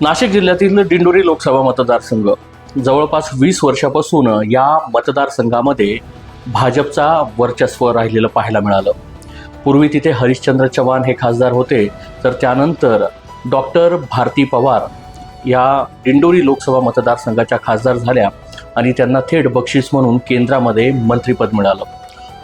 नाशिक जिल्ह्यातील दिंडोरी लोकसभा मतदारसंघ जवळपास वीस वर्षापासून या मतदारसंघामध्ये भाजपचा वर्चस्व राहिलेलं पाहायला मिळालं. पूर्वी तिथे हरिश्चंद्र चव्हाण हे खासदार होते तर त्यानंतर डॉक्टर भारती पवार या दिंडोरी लोकसभा मतदारसंघाच्या खासदार झाल्या आणि त्यांना थेट बक्षीस म्हणून केंद्रामध्ये मंत्रिपद मिळालं.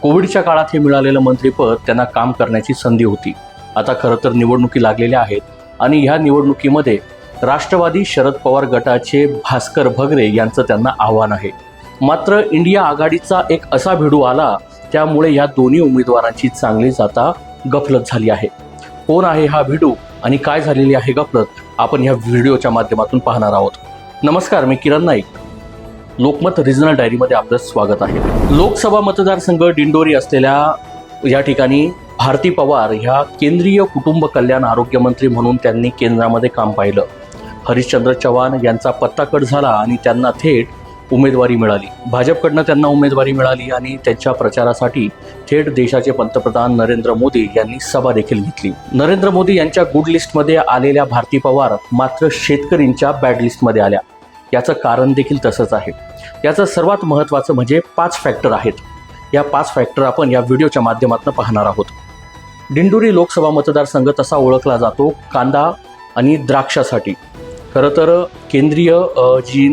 कोविडच्या काळात हे मिळालेलं मंत्रिपद त्यांना काम करण्याची संधी होती. आता खरं तर निवडणुकी लागलेल्या आहेत आणि ह्या निवडणुकीमध्ये राष्ट्रवादी शरद पवार गटाचे भास्कर भगरे यांचं त्यांना आव्हान आहे. मात्र इंडिया आघाडीचा एक असा भिडू आला त्यामुळे या दोन्ही उमेदवारांची चांगलीच आता गफलत झाली आहे. कोण आहे हा भिडू आणि काय झालेली आहे गफलत आपण ह्या व्हिडिओच्या माध्यमातून पाहणार आहोत. नमस्कार मी किरण नाईक. लोकमत रिजनल डायरीमध्ये आपलं स्वागत आहे. लोकसभा मतदारसंघ दिंडोरी असलेल्या या ठिकाणी भारती पवार ह्या केंद्रीय कुटुंब कल्याण आरोग्यमंत्री म्हणून त्यांनी केंद्रामध्ये काम पाहिलं. हरिश्चंद्र चव्हाण यांचा पत्ता कट झाला आणि त्यांना थेट उमेदवारी मिळाली. भाजपकडनं त्यांना उमेदवारी मिळाली आणि त्यांच्या प्रचारासाठी थेट देशाचे पंतप्रधान नरेंद्र मोदी यांनी सभा देखील घेतली. नरेंद्र मोदी यांच्या गुड लिस्टमध्ये आलेल्या भारती पवार मात्र शेतकरींच्या बॅड लिस्टमध्ये आल्या. याचं कारण देखील तसंच आहे. याचं सर्वात महत्त्वाचं म्हणजे पाच फॅक्टर आहेत. या पाच फॅक्टर आपण या व्हिडिओच्या माध्यमातून पाहणार आहोत. दिंडोरी लोकसभा मतदारसंघ तसा ओळखला जातो कांदा आणि द्राक्षासाठी. खरं तर केंद्रीय जी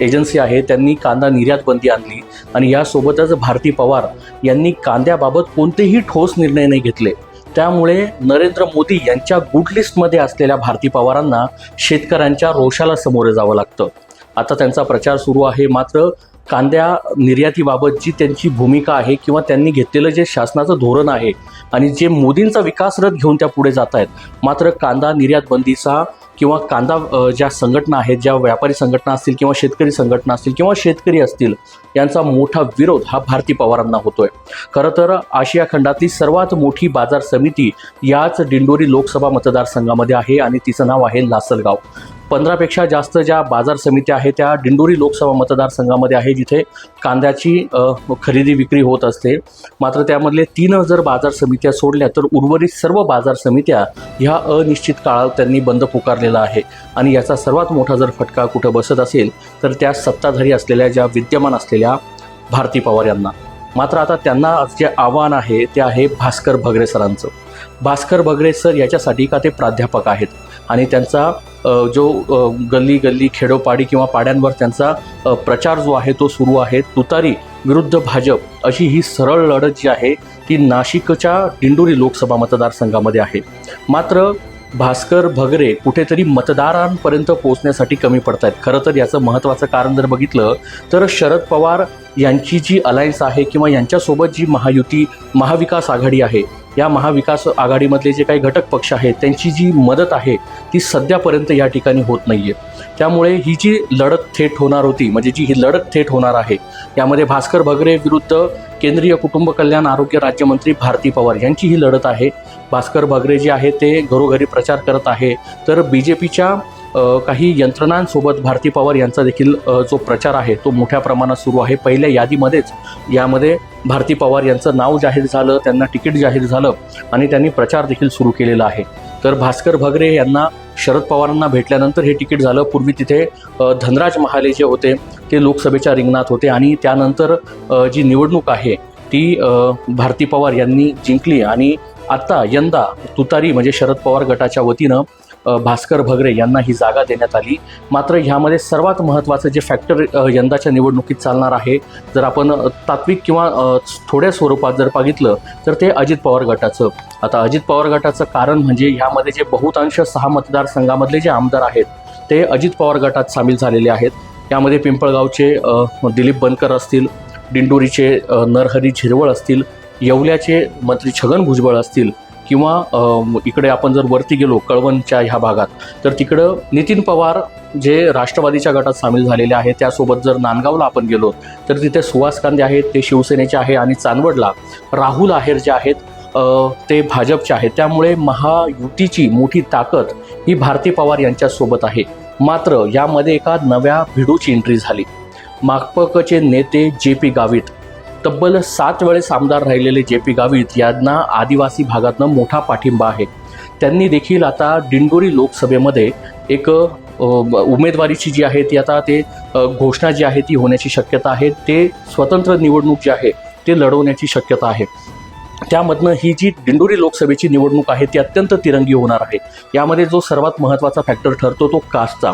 एजन्सी आहे त्यांनी कांदा निर्यात बंदी आणली आणि यासोबतच भारती पवार यांनी कांद्याबाबत कोणतेही ठोस निर्णय नाही घेतले. त्यामुळे नरेंद्र मोदी यांच्या गुड लिस्टमध्ये असलेल्या भारती पवारांना शेतकऱ्यांच्या रोषाला सामोरे जावं लागतं. आता त्यांचा प्रचार सुरू आहे मात्र कांद्या निर्यातीबाबत जी त्यांची भूमिका आहे किंवा त्यांनी घेतलेलं जे शासनाचं धोरण आहे आणि जे मोदींचा विकास रथ घेऊन त्या पुढे जात आहेत मात्र कांदा निर्यात बंदीचा किंवा कांदा ज्या संघटना आहेत ज्या व्यापारी संघटना असतील किंवा शेतकरी संघटना असतील किंवा शेतकरी असतील यांचा मोठा विरोध हा भारती पवारांना होतोय. खरं तर आशिया खंडातली सर्वात मोठी बाजार समिती याच दिंडोरी लोकसभा मतदारसंघामध्ये आहे आणि तिचं नाव आहे लासलगाव. पंधरापेक्षा जास्त ज्या बाजार समित्या आहेत त्या दिंडोरी लोकसभा मतदारसंघामध्ये आहे जिथे कांद्याची खरेदी विक्री होत असते. मात्र त्यामधले तीन जर बाजार समित्या सोडल्या तर उर्वरित सर्व बाजार समित्या ह्या अनिश्चित काळात त्यांनी बंद पुकारलेला आहे. आणि याचा सर्वात मोठा जर फटका कुठं बसत असेल तर त्या सत्ताधारी असलेल्या ज्या विद्यमान असलेल्या भारती पवार यांना. मात्र आता त्यांना जे आव्हान आहे ते आहे भास्कर भगरे सरांचं. भास्कर भगरे सर याच्यासाठी का ते प्राध्यापक आहेत? आणि त्यांचा जो गल्ली गल्ली खेडोपाडी किंवा पाड्यांवर त्यांचा प्रचार जो आहे तो सुरू आहे तुतारी विरुद्ध भाजप अशी ही सरळ लढत जी आहे ती नाशिकच्या दिंडोरी लोकसभा मतदारसंघामध्ये आहे. मात्र भास्कर भगरे कुठेतरी मतदारांपर्यंत पोहोचण्यासाठी कमी पडत आहेत खरं तर याचं महत्त्वाचं कारण जर बघितलं तर शरद पवार यांची जी अलायन्स आहे किंवा यांच्यासोबत जी महायुती महाविकास आघाडी आहे या महाविकास आघाडीमधले जे काही घटक पक्ष आहेत त्यांची जी मदत आहे ती सध्यापर्यंत या ठिकाणी होत नाही आहे त्यामुळे ही जी लढत थेट होणार होती म्हणजे जी ही लढत थेट होणार आहे यामध्ये भास्कर भगरे विरुद्ध केंद्रीय कुटुंब कल्याण आरोग्य राज्यमंत्री भारती पवार यांची ही लढत आहे. भास्कर भगरे जे आहे ते घरोघरी प्रचार करत आहे. तर बी जे पीच्या काही यंत्रणांसोबत भारती पवार यांचा देखील जो प्रचार आहे तो मोठ्या प्रमाणात सुरू आहे. पहिल्या यादीमध्येच यामध्ये भारती पवार यांचं नाव जाहीर झालं त्यांना तिकीट जाहीर झालं आणि त्यांनी प्रचार देखील सुरू केलेला आहे. तर भास्कर भगरे यांना शरद पवारांना भेटल्यानंतर हे तिकीट झालं. पूर्वी तिथे धनराज महाले जे होते ते लोकसभेच्या रिंगणात होते आणि त्यानंतर जी निवडणूक आहे ती भारती पवार यांनी जिंकली आणि आत्ता यंदा तुतारी म्हणजे शरद पवार गटाच्या वतीनं भास्कर भगरे यांना ही जागा देण्यात आली. मात्र ह्यामध्ये सर्वात महत्त्वाचं जे फॅक्टर यंदाच्या निवडणुकीत चालणार आहे जर आपण तात्विक किंवा थोड्या स्वरूपात जर बघितलं तर ते अजित पवार गटाचं. आता अजित पवार गटाचं कारण म्हणजे ह्यामध्ये जे बहुतांश सहा मतदारसंघामधले जे आमदार आहेत ते अजित पवार गटात सामील झालेले आहेत. यामध्ये पिंपळगावचे दिलीप बनकर असतील दिंडोरीचे नरहरी झिरवळ असतील येवल्याचे मंत्री छगन भुजबळ असतील किंवा इकडे आपण जर वरती गेलो कळवणच्या ह्या भागात तर तिकडं नितीन पवार जे राष्ट्रवादीच्या गटात सामील झालेले आहेत त्यासोबत जर नांदगावला आपण गेलो तर तिथे सुहास कांदे आहेत ते शिवसेनेचे आहे आणि चांदवडला राहुल आहेर जे आहेत ते भाजपचे आहेत. त्यामुळे महायुतीची मोठी ताकद ही भारती पवार यांच्यासोबत आहे. मात्र यामध्ये एका नव्या भिडूची एंट्री झाली. माकपकचे नेते जे पी गावित तब्बल सात वेळेस आमदार राहिलेले जे पी गावित यांना आदिवासी भागातनं मोठा पाठिंबा आहे. त्यांनी देखील आता दिंडोरी लोकसभेमध्ये एक उमेदवारीची जी आहे ती आता ते घोषणा जी आहे ती होण्याची शक्यता आहे. ते स्वतंत्र निवडणूक जी आहे ते लढवण्याची शक्यता आहे. त्यामधनं ही जी दिंडोरी लोकसभेची निवडणूक आहे ती अत्यंत तिरंगी होणार आहे. यामध्ये जो सर्वात महत्त्वाचा फॅक्टर ठरतो तो कास्टचा.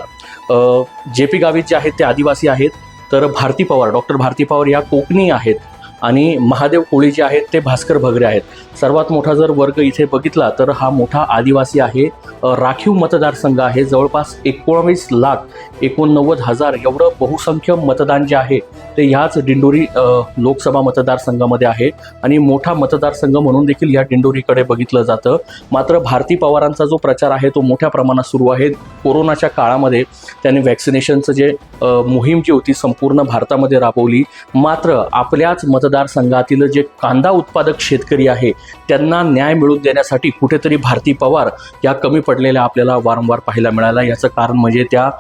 जे पी गावित जे आहेत ते आदिवासी आहेत तर भारती पवार डॉक्टर भारती पवार या कोकणी आहेत. आणि महादेव कोळी जे आहेत ते भास्कर भगरे आहेत. सर्वात मोठा जर वर्ग इथे बघितला तर हा मोठा आदिवासी आहे. राखीव मतदारसंघ आहे. जवळपास एकोणावीस लाख एकोणनव्वद हजार एवढं बहुसंख्य मतदान जे आहे ते ह्याच दिंडोरी लोकसभा मतदारसंघामध्ये आहे. आणि मोठा मतदारसंघ म्हणून देखील या दिंडोरीकडे बघितलं जातं. मात्र भारती पवारांचा जो प्रचार आहे तो मोठ्या प्रमाणात सुरू आहे. कोरोनाच्या काळामध्ये त्यांनी वॅक्सिनेशनचं जे मोहीम जी होती संपूर्ण भारतामध्ये राबवली. मात्र आपल्याच मतदारसंघातील जे कांदा उत्पादक शेतकरी आहे त्यांना न्याय मिळवून देण्यासाठी कुठेतरी भारती पवार या कमी पडलेल्या आपल्याला वारंवार पाहायला मिळाला. याचं कारण म्हणजे त्या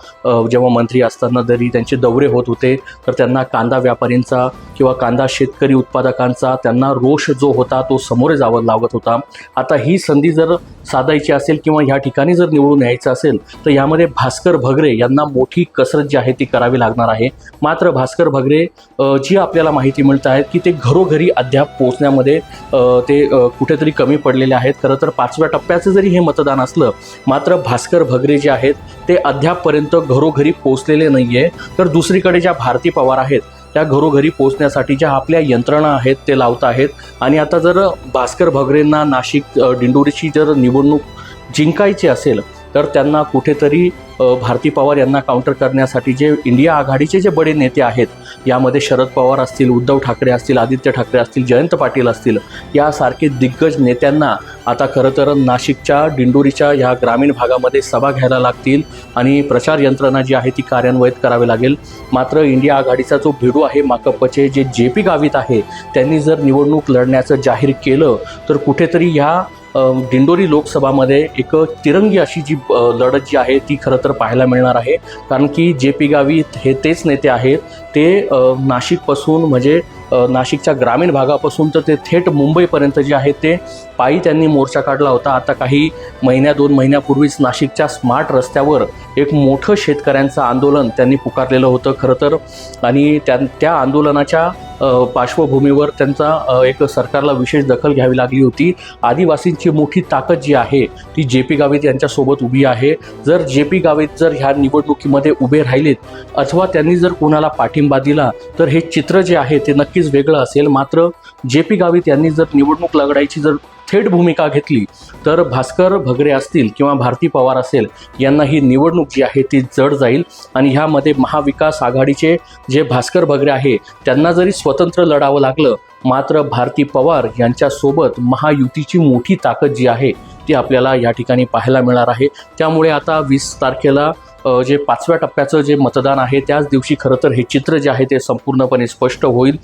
जेव्हा मंत्री असताना जरी त्यांचे दौरे होत होते तर त्यांना कांदा व्यापारींचा किंवा कांदा शेतकरी उत्पादकांचा त्यांना रोष जो होता तो समोरे जावं लागत होता. आता ही संधी जर साधायची असेल किंवा ह्या ठिकाणी जर निवडून यायचं असेल तर यामध्ये भास्कर भगरे यांना मोठी कसरत जी आहे ती करावी लागणार आहे. मात्र भास्कर भगरे जी आपल्याला माहिती मिळत आहेत की की ते घरोघरी अद्याप पोहोचण्यामध्ये ते कुठेतरी कमी पडलेले आहेत. खरं तर पाचव्या टप्प्याचं जरी हे मतदान असलं मात्र भास्कर भगरे जे आहेत ते अद्यापपर्यंत घरोघरी पोहोचलेले नाही आहे तर दुसरीकडे ज्या भारती पवार आहेत त्या घरोघरी पोहोचण्यासाठी ज्या आपल्या यंत्रणा आहेत ते लावत आहेत. आणि आता जर भास्कर भगरेंना नाशिक डिंडोरीची दिंडोरीची जर निवडणूक जिंकायची असेल तर त्यांना कुठेतरी भारती पवार यांना काउंटर करण्यासाठी जे इंडिया आघाडीचे जे बडे नेते आहेत यामध्ये शरद पवार असतील उद्धव ठाकरे असतील आदित्य ठाकरे असतील जयंत पाटील असतील यासारखे दिग्गज नेत्यांना आता खरं तर नाशिकच्या दिंडोरीच्या ह्या ग्रामीण भागामध्ये सभा घ्यायला लागतील आणि प्रचार यंत्रणा जी आहे ती कार्यान्वयित करावी लागेल. मात्र इंडिया आघाडीचा जो भिडू आहे माकप्पचे जे जे पी गावित आहे त्यांनी जर निवडणूक लढण्याचं जाहीर केलं तर कुठेतरी ह्या दिंडोरी लोकसभामध्ये एक तिरंगी अशी जी लढत जी आहे ती खरं तर पाहायला मिळणार आहे. कारण की जे पी गावित हे तेच नेते आहेत. ते नाशिकपासून म्हणजे नाशिकच्या ग्रामीण भागापासून तर ते थेट मुंबईपर्यंत जे आहे ते पायी त्यांनी मोर्चा काढला होता. आता काही महिन्या दोन महिन्यापूर्वीच नाशिकच्या स्मार्ट रस्त्यावर एक मोठं शेतकऱ्यांचं आंदोलन त्यांनी पुकारलेलं होतं खरं तर. आणि त्या त्या आंदोलनाच्या पार्श्वभूमीवर त्यांचा एक सरकारला विशेष दखल घ्यावी लागली होती. आदिवासींची मोठी ताकद जी आहे ती जे पी गावित यांच्यासोबत उभी आहे. जर जे पी गावित जर ह्या निवडणुकीमध्ये उभे राहिलेत अथवा त्यांनी जर कोणाला पाठिंबा दिला तर हे चित्र जे आहे ते नक्कीच वेगळं असेल. मात्र जे पी गावित यांनी जर निवडणूक लढायची जर थेट भूमिका घेतली तर भास्कर भगरे असतील किंवा भारती पवार असेल यांना ही निवडणूक जी आहे ती जड जाईल. आणि ह्यामध्ये महाविकास आघाडीचे जे भास्कर भगरे आहे त्यांना जरी स्वतंत्र लढावं लागलं मात्र भारती पवार यांच्यासोबत महायुतीची मोठी ताकद जी आहे ती आपल्याला या ठिकाणी पाहायला मिळणार आहे. त्यामुळे आता वीस तारखेला जे पाचव्या टप्प्याचं जे मतदान आहे त्याच दिवशी खरं तर हे चित्र जे आहे ते संपूर्णपणे स्पष्ट होईल.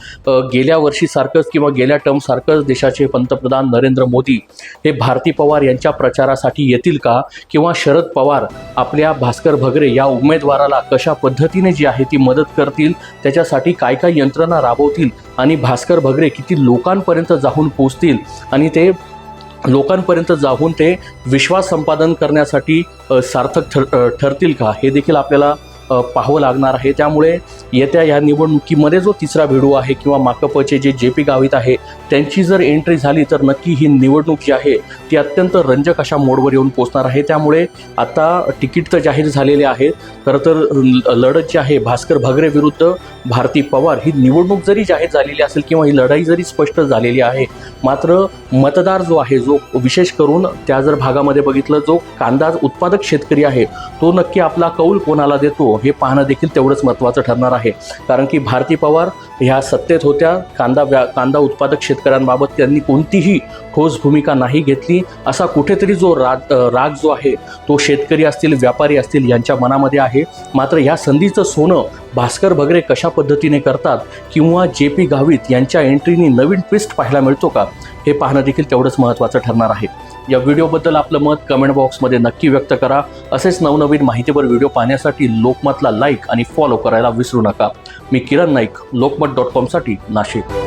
गेल्या वर्षीसारखंच किंवा गेल्या टर्मसारखंच देशाचे पंतप्रधान नरेंद्र मोदी हे भारती पवार यांच्या प्रचारासाठी येतील का? किंवा शरद पवार आपल्या भास्कर भगरे या उमेदवाराला कशा पद्धतीने जी आहे ती मदत करतील? त्याच्यासाठी काय काय यंत्रणा राबवतील? आणि भास्कर भगरे किती लोकांपर्यंत जाऊन पोचतील आणि ते लोकांपर्यंत जाऊन ते विश्वास संपादन करण्यासाठी सार्थक ठर ठरतील का? हे देखील आपल्याला पाहावं लागणार आहे. त्यामुळे येत्या या निवडणुकीमध्ये जो तिसरा भिडू आहे किंवा माकपचे जे जे पी गावित आहे त्यांची जर एंट्री झाली तर नक्की ही निवडणूक जी आहे ती अत्यंत रंजक अशा मोडवर येऊन पोचणार आहे. त्यामुळे आता तिकीट तर जाहीर झालेले आहेत खरं तर ल- लढत जी आहे भास्कर भगरे विरुद्ध भारती पवार ही निवडणूक जरी जाहीर झालेली असेल किंवा ही लढाई जरी स्पष्ट झालेली आहे मात्र मतदार जो आहे जो विशेष करून त्या जर भागामध्ये बघितलं जो कांदा उत्पादक शेतकरी आहे तो नक्की आपला कौल कोणाला देतो? हे पाहणं देखील तेवढंच महत्त्वाचं ठरणार आहे. कारण की भारती पवार ह्या सत्तेत होत्या कांदा व्या कांदा उत्पादक शेतकऱ्यांबाबत त्यांनी कोणतीही ठोस भूमिका नाही घेतली. असा कुठेतरी जो राग राग जो आहे तो शेतकरी असतील व्यापारी असतील यांच्या मनामध्ये आहे. मात्र ह्या संधीचं सोनं भास्कर भगरे कशा पद्धतीने करतात किंवा जे पी गावित यांच्या एंट्रीने नवीन ट्विस्ट पाहायला मिळतो का हे पाहणं देखील तेवढंच महत्त्वाचं ठरणार आहे. या व्हिडिओबद्दल आपलं मत कमेंट बॉक्समध्ये नक्की व्यक्त करा. असेच नवनवीन माहितीपर व्हिडिओ पाहण्यासाठी लोकमतला लाईक आणि फॉलो करायला विसरू नका. मी किरण नाईक लोकमत डॉट कॉमसाठी नाशिक.